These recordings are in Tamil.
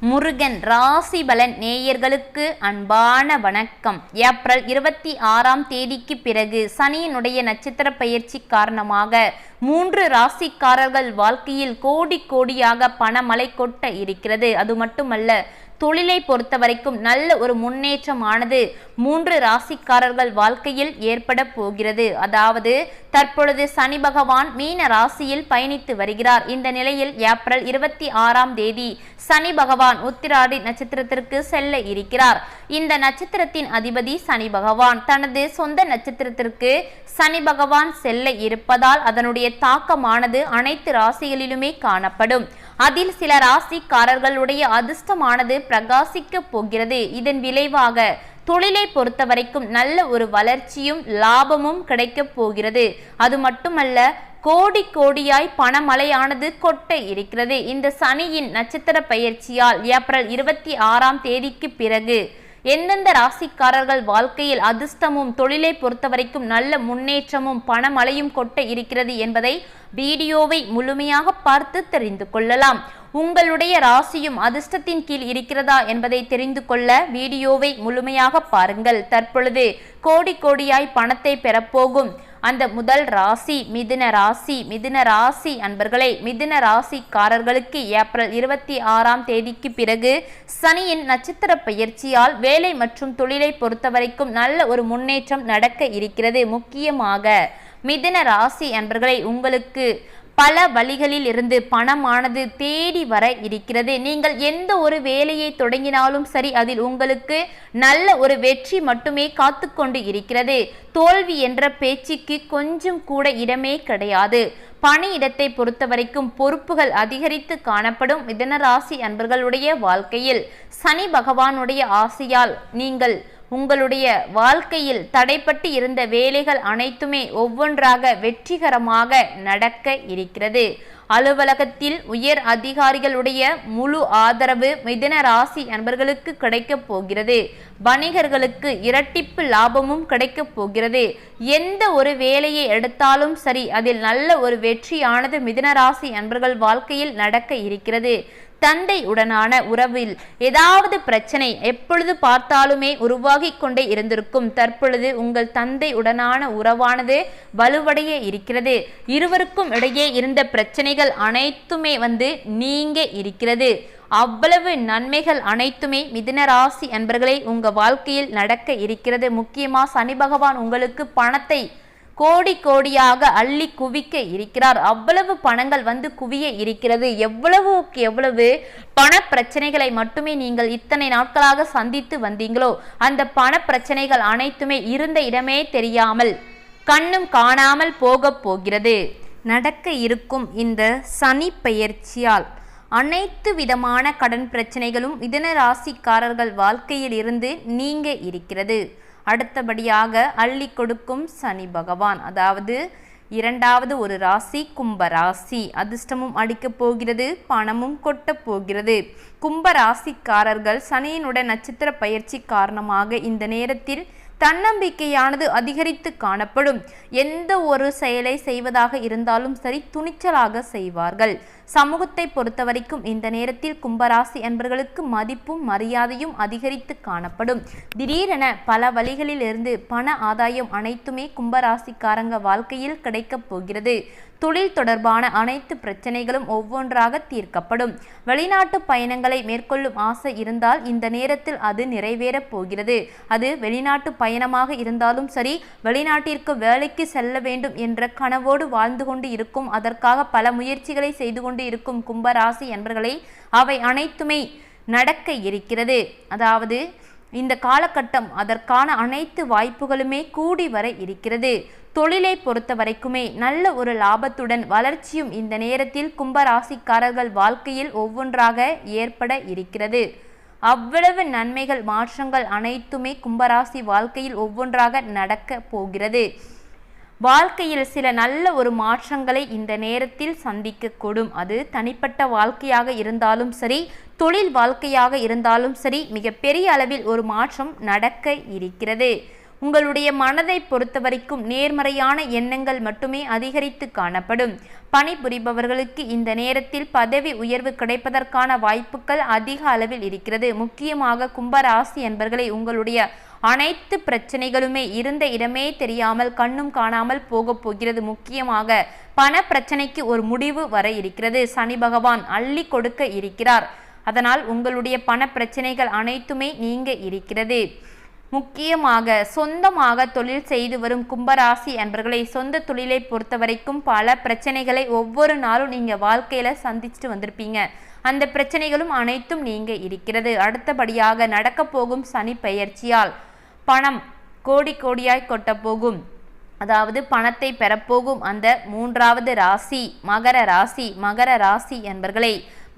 முருகன் ராசி பலன் நேயர்களுக்கு அன்பான வணக்கம். ஏப்ரல் இருபத்தி ஆறாம் தேதிக்கு பிறகு சனியினுடைய நட்சத்திர பயிற்சி காரணமாக மூன்று ராசிக்காரர்கள் வாழ்க்கையில் கோடி கோடியாக பணமலை கொட்ட இருக்கிறது. அது மட்டுமல்ல தொழிலை பொறுத்த வரைக்கும் நல்ல ஒரு முன்னேற்றமானது மூன்று ராசிக்காரர்கள் வாழ்க்கையில் ஏற்பட போகிறது. அதாவது தற்பொழுது சனி பகவான் மீன ராசியில் பயணித்து வருகிறார். இந்த நிலையில் ஏப்ரல் இருபத்தி ஆறாம் தேதி சனி பகவான் உத்திராடி நட்சத்திரத்திற்கு செல்ல இருக்கிறார். இந்த நட்சத்திரத்தின் அதிபதி சனி பகவான். தனது சொந்த நட்சத்திரத்திற்கு சனி பகவான் செல்ல இருப்பதால் அதனுடைய தாக்கமானது அனைத்து ராசிகளிலுமே காணப்படும். அதில் சில ராசிக்காரர்களுடைய அதிர்ஷ்டமானது பிரகாசிக்க போகிறது. இதன் விளைவாக தொழிலை பொறுத்தவரைக்கும் நல்ல ஒரு வளர்ச்சியும் லாபமும் கிடைக்கப் போகிறது. அது மட்டுமல்ல கோடி கோடியாய் பணமழையானது கொட்ட இருக்கிறது. இந்த சனியின் நட்சத்திர பயிற்சியால் ஏப்ரல் இருபத்தி ஆறாம் தேதிக்கு பிறகு எந்தெந்த ராசிக்காரர்கள் வாழ்க்கையில் அதிர்ஷ்டமும் தொழிலை பொறுத்தவரைக்கும் நல்ல முன்னேற்றமும் பணமழையும் கொட்ட இருக்கிறது என்பதை வீடியோவை முழுமையாக பார்த்து தெரிந்து கொள்ளலாம். உங்களுடைய ராசியும் அதிர்ஷ்டத்தின் கீழ் இருக்கிறதா என்பதை தெரிந்து கொள்ள வீடியோவை முழுமையாக பாருங்கள். தற்பொழுது கோடி கோடியாய் பணத்தை பெறப்போகும். அந்த முதல் ராசி மிதுன ராசி மிதுன ராசி அன்பர்களே மிதுன ராசிக்காரர்களுக்கு ஏப்ரல் இருபத்தி ஆறாம் தேதிக்கு பிறகு சனியின் நட்சத்திர பயிற்சியால் வேலை மற்றும் தொழிலை பொறுத்தவரைக்கும் நல்ல ஒரு முன்னேற்றம் நடக்க இருக்கிறது. முக்கியமாக மிதுன ராசி அன்பர்களை உங்களுக்கு பல வழிகளில் இருந்து பணமானது தேடி வர இருக்கிறது. நீங்கள் எந்த ஒரு வேலையை தொடங்கினாலும் சரி அதில் உங்களுக்கு நல்ல ஒரு வெற்றி மட்டுமே காத்து கொண்டு இருக்கிறது. தோல்வி என்ற பேச்சுக்கு கொஞ்சம் கூட இடமே கிடையாது. பணியிடத்தை பொறுத்த வரைக்கும் பொறுப்புகள் அதிகரித்து காணப்படும். மிதனராசி அன்பர்களுடைய வாழ்க்கையில் சனி பகவானுடைய ஆசையால் நீங்கள் உங்களுடைய வாழ்க்கையில் தடைப்பட்டு இருந்த வேலைகள் அனைத்துமே ஒவ்வொன்றாக வெற்றிகரமாக நடக்க இருக்கிறது. அலுவலகத்தில் உயர் அதிகாரிகளுடைய முழு ஆதரவு மிதன ராசி அன்பர்களுக்கு கிடைக்கப் போகிறது. வணிகர்களுக்கு இரட்டிப்பு லாபமும் கிடைக்கப் போகிறது. எந்த ஒரு வேலையை எடுத்தாலும் சரி அதில் நல்ல ஒரு வெற்றியானது மிதன ராசி அன்பர்கள் வாழ்க்கையில் நடக்க இருக்கிறது. தந்தை உடனான உறவில் ஏதாவது பிரச்சனை எப்பொழுது பார்த்தாலுமே உருவாகி கொண்டே இருந்திருக்கும். தற்பொழுது உங்கள் தந்தை உடனான உறவானது வலுவடைய இருக்கிறது. இருவருக்கும் இடையே இருந்த பிரச்சனைகள் அனைத்துமே வந்து நீங்க இருக்கிறது. அவ்வளவு நன்மைகள் அனைத்துமே மிதுன ராசி அன்பர்களே உங்க வாழ்க்கையில் நடக்க இருக்கிறது. முக்கியமா சனி பகவான் உங்களுக்கு பணத்தை கோடி கோடியாக அள்ளி குவிக்க இருக்கிறார். அவ்வளவு பணங்கள் வந்து குவிய இருக்கிறது. எவ்வளவுக்கு எவ்வளவு பண பிரச்சனைகளை மட்டுமே நீங்கள் இத்தனை நாட்களாக சந்தித்து வந்தீங்களோ அந்த பண பிரச்சனைகள் அனைத்துமே இருந்த இடமே தெரியாமல் கண்ணும் காணாமல் போக போகிறது. நடக்க இருக்கும் இந்த சனி பெயர்ச்சியால் அனைத்து விதமான கடன் பிரச்சனைகளும் இதன ராசிக்காரர்கள் வாழ்க்கையில் இருந்து நீங்க இருக்கிறது. அடுத்தபடியாக அள்ளி கொடுக்கும் சனி பகவான். அதாவது இரண்டாவது ஒரு ராசி கும்ப ராசி. அதிர்ஷ்டமும் அடிக்கப் போகிறது பணமும் கொட்டப் போகிறது. கும்ப ராசிக்காரர்கள் சனியினுடைய நட்சத்திர பயிற்சி காரணமாக இந்த நேரத்தில் தன்னம்பிக்கையானது அதிகரித்து காணப்படும். எந்த ஒரு செயலை செய்வதாக இருந்தாலும் சரி துணிச்சலாக செய்வார்கள். சமூகத்தை பொறுத்த வரைக்கும் இந்த நேரத்தில் கும்பராசி என்பர்களுக்கு மதிப்பும் மரியாதையும் அதிகரித்து காணப்படும். திடீரென பல வழிகளில் இருந்து பண ஆதாயம் அனைத்துமே கும்பராசிக்காரங்க வாழ்க்கையில் கிடைக்கப் போகிறது. தொழில் தொடர்பான அனைத்து பிரச்சனைகளும் ஒவ்வொன்றாக தீர்க்கப்படும். வெளிநாட்டு பயணங்களை மேற்கொள்ளும் ஆசை இருந்தால் இந்த நேரத்தில் அது நிறைவேறப் போகிறது. அது வெளிநாட்டு பயணமாக இருந்தாலும் சரி வெளிநாட்டிற்கு வேலைக்கு செல்ல வேண்டும் என்ற கனவோடு வாழ்ந்து கொண்டு இருக்கும் அதற்காக பல முயற்சிகளை செய்து கொண்டு இருக்கும் கும்பராசி என்பர்களை அவை அனைத்துமே நடக்க இருக்கிறது. அதாவது இந்த காலகட்டம் அதற்கான அனைத்து வாய்ப்புகளுமே கூடி வர இருக்கிறது. தொழிலை பொறுத்த வரைக்குமே நல்ல ஒரு லாபத்துடன் வளர்ச்சியும் இந்த நேரத்தில் கும்பராசிக்காரர்கள் வாழ்க்கையில் ஒவ்வொன்றாக ஏற்பட இருக்கிறது. அவ்வளவு நன்மைகள் மாற்றங்கள் அனைத்துமே கும்பராசி வாழ்க்கையில் ஒவ்வொன்றாக நடக்க போகிறது. வாழ்க்கையில் சில நல்ல ஒரு மாற்றங்களை இந்த நேரத்தில் சந்திக்கக்கூடும். அது தனிப்பட்ட வாழ்க்கையாக இருந்தாலும் சரி தொழில் வாழ்க்கையாக இருந்தாலும் சரி மிகப்பெரிய அளவில் ஒரு மாற்றம் நடக்க இருக்கிறது. உங்களுடைய மனதை பொறுத்தவரைக்கும் நேர்மறையான எண்ணங்கள் மட்டுமே அதிகரித்து காணப்படும். பணிபுரிபவர்களுக்கு இந்த நேரத்தில் பதவி உயர்வு கிடைப்பதற்கான வாய்ப்புகள் அதிக அளவில் இருக்கிறது. முக்கியமாக கும்பராசி என்பர்களை உங்களுடைய அனைத்து பிரச்சனைகளுமே இருந்த இடமே தெரியாமல் கண்ணும் காணாமல் போக போகிறது. முக்கியமாக பண பிரச்சனைக்கு ஒரு முடிவு வர இருக்கிறது. சனி பகவான் அள்ளி கொடுக்க இருக்கிறார். அதனால் உங்களுடைய பண பிரச்சனைகள் அனைத்துமே நீங்க இருக்கிறது. முக்கியமாக சொந்தமாக தொழில் செய்து வரும் கும்பராசி அன்பர்களை சொந்த தொழிலை பொறுத்த வரைக்கும் பல பிரச்சனைகளை ஒவ்வொரு நாளும் நீங்கள் வாழ்க்கையில் சந்திச்சுட்டு வந்திருப்பீங்க. அந்த பிரச்சனைகளும் அனைத்தும் நீங்க இருக்கிறது. அடுத்தபடியாக நடக்க போகும் சனி பெயர்ச்சியால் பணம் கோடி கோடியாய் கொட்ட போகும். அதாவது பணத்தை பெறப்போகும் அந்த மூன்றாவது ராசி மகர ராசி மகர ராசி என்பர்களை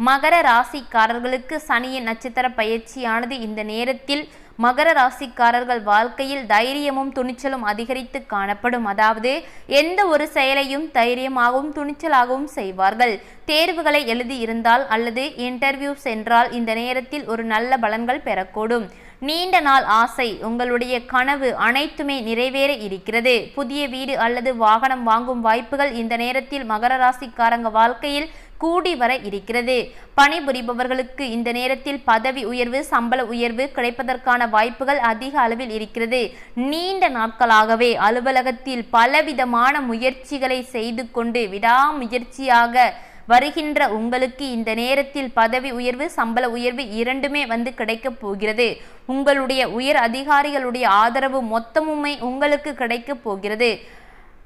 மகர ராசிக்காரர்களுக்கு சனியின் நட்சத்திர பயிற்சியானது இந்த நேரத்தில் மகர ராசிக்காரர்கள் வாழ்க்கையில் தைரியமும் துணிச்சலும் அதிகரித்து காணப்படும். அதாவது எந்த ஒரு செயலையும் தைரியமாகவும் துணிச்சலாகவும் செய்வார்கள். தேர்வுகளை எழுதி இருந்தால் அல்லது இன்டர்வியூ சென்றால் இந்த நேரத்தில் ஒரு நல்ல பலன்கள் பெறக்கூடும். நீண்ட நாள் ஆசை உங்களுடைய கனவு அனைத்துமே நிறைவேற இருக்கிறது. புதிய வீடு அல்லது வாகனம் வாங்கும் வாய்ப்புகள் இந்த நேரத்தில் மகர ராசிக்காரங்க வாழ்க்கையில் கூடி வர இருக்கிறது. பணிபுரிபவர்களுக்கு இந்த நேரத்தில் பதவி உயர்வு சம்பள உயர்வு கிடைப்பதற்கான வாய்ப்புகள் அதிக அளவில் இருக்கிறது. நீண்ட நாட்களாகவே அலுவலகத்தில் பலவிதமான முயற்சிகளை செய்து கொண்டு விடாமுயற்சியாக வருகின்ற உங்களுக்கு இந்த நேரத்தில் பதவி உயர்வு சம்பள உயர்வு இரண்டுமே வந்து கிடைக்கப் போகிறது. உங்களுடைய உயர் அதிகாரிகளுடைய ஆதரவு மொத்தமுமே உங்களுக்கு கிடைக்கப் போகிறது.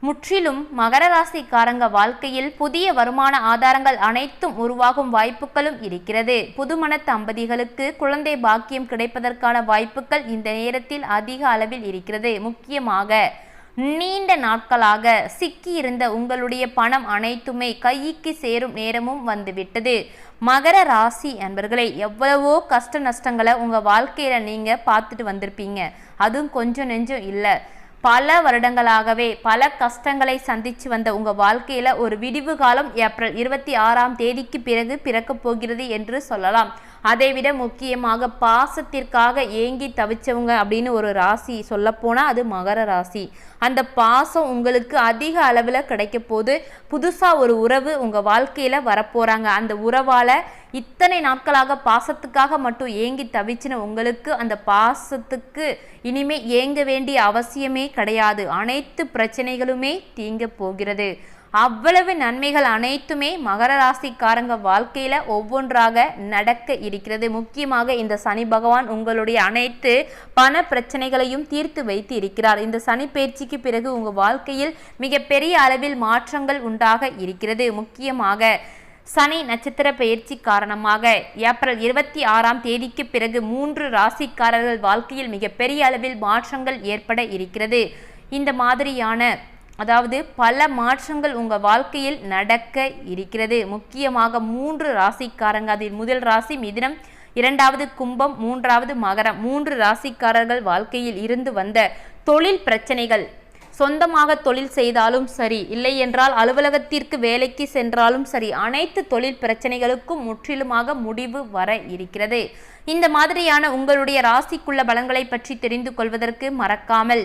முற்றிலும் மகர ராசிக்காரங்க வாழ்க்கையில் புதிய வருமான ஆதாரங்கள் அனைத்தும் உருவாகும் வாய்ப்புகளும் இருக்கிறது. புதுமண தம்பதிகளுக்கு குழந்தை பாக்கியம் கிடைப்பதற்கான வாய்ப்புகள் இந்த நேரத்தில் அதிக அளவில் இருக்கிறது. முக்கியமாக நீண்ட நாட்களாக சிக்கியிருந்த உங்களுடைய பணம் அனைத்துமே கைக்கு சேரும் நேரமும் வந்துவிட்டது. மகர ராசி என்பர்களை எவ்வளவோ கஷ்ட நஷ்டங்களை உங்கள் வாழ்க்கையில் நீங்கள் பார்த்துட்டு வந்திருப்பீங்க. அதுவும் கொஞ்சம் நெஞ்சம் இல்லை. பல வருடங்களாகவே பல கஷ்டங்களை சந்திச்சு வந்த உங்கள் வாழ்க்கையில் ஒரு விடிவு காலம் ஏப்ரல் இருபத்தி ஆறாம் தேதிக்கு பிறகு பிறக்கப் போகிறது என்று சொல்லலாம். அதைவிட முக்கியமாக பாசத்திற்காக ஏங்கி தவிச்சவங்க அப்படின்னு ஒரு ராசி சொல்லப்போனால் அது மகர ராசி. அந்த பாசம் உங்களுக்கு அதிக அளவில் கிடைக்க போது புதுசாக ஒரு உறவு உங்கள் வாழ்க்கையில் வரப்போகிறாங்க அந்த உறவால் இத்தனை நாட்களாக பாசத்துக்காக மட்டும் ஏங்கி தவிச்சின உங்களுக்கு அந்த பாசத்துக்கு இனிமே ஏங்க வேண்டிய அவசியமே கிடையாது. அனைத்து பிரச்சனைகளுமே தீங்க போகிறது. அவ்வளவு நன்மைகள் அனைத்துமே மகர ராசிக்காரங்க வாழ்க்கையில ஒவ்வொன்றாக நடக்க இருக்கிறது. முக்கியமாக இந்த சனி பகவான் உங்களுடைய அனைத்து பண பிரச்சனைகளையும் தீர்த்து வைத்து இருக்கிறார். இந்த சனி பயிற்சிக்கு பிறகு உங்க வாழ்க்கையில் மிகப்பெரிய அளவில் மாற்றங்கள் உண்டாக இருக்கிறது. முக்கியமாக சனி நட்சத்திர பயிற்சி காரணமாக ஏப்ரல் இருபத்தி ஆறாம் தேதிக்கு பிறகு மூன்று ராசிக்காரர்கள் வாழ்க்கையில் மிகப்பெரிய அளவில் மாற்றங்கள் ஏற்பட இருக்கிறது. இந்த மாதிரியான அதாவது பல மாற்றங்கள் உங்கள் வாழ்க்கையில் நடக்க இருக்கிறது. முக்கியமாக மூன்று ராசிக்காரங்க அதில் முதல் ராசி மிதினம் இரண்டாவது கும்பம் மூன்றாவது மகரம். மூன்று ராசிக்காரர்கள் வாழ்க்கையில் இருந்து வந்த தொழில் பிரச்சனைகள். சொந்தமாக தொழில் செய்தாலும் சரி இல்லை என்றால் அலுவலகத்திற்கு வேலைக்கு சென்றாலும் சரி அனைத்து தொழில் பிரச்சனைகளுக்கும் முற்றிலுமாக முடிவு வர இருக்கிறது. இந்த மாதிரியான உங்களுடைய ராசிக்குள்ள பலன்களை பற்றி தெரிந்து கொள்வதற்கு மறக்காமல்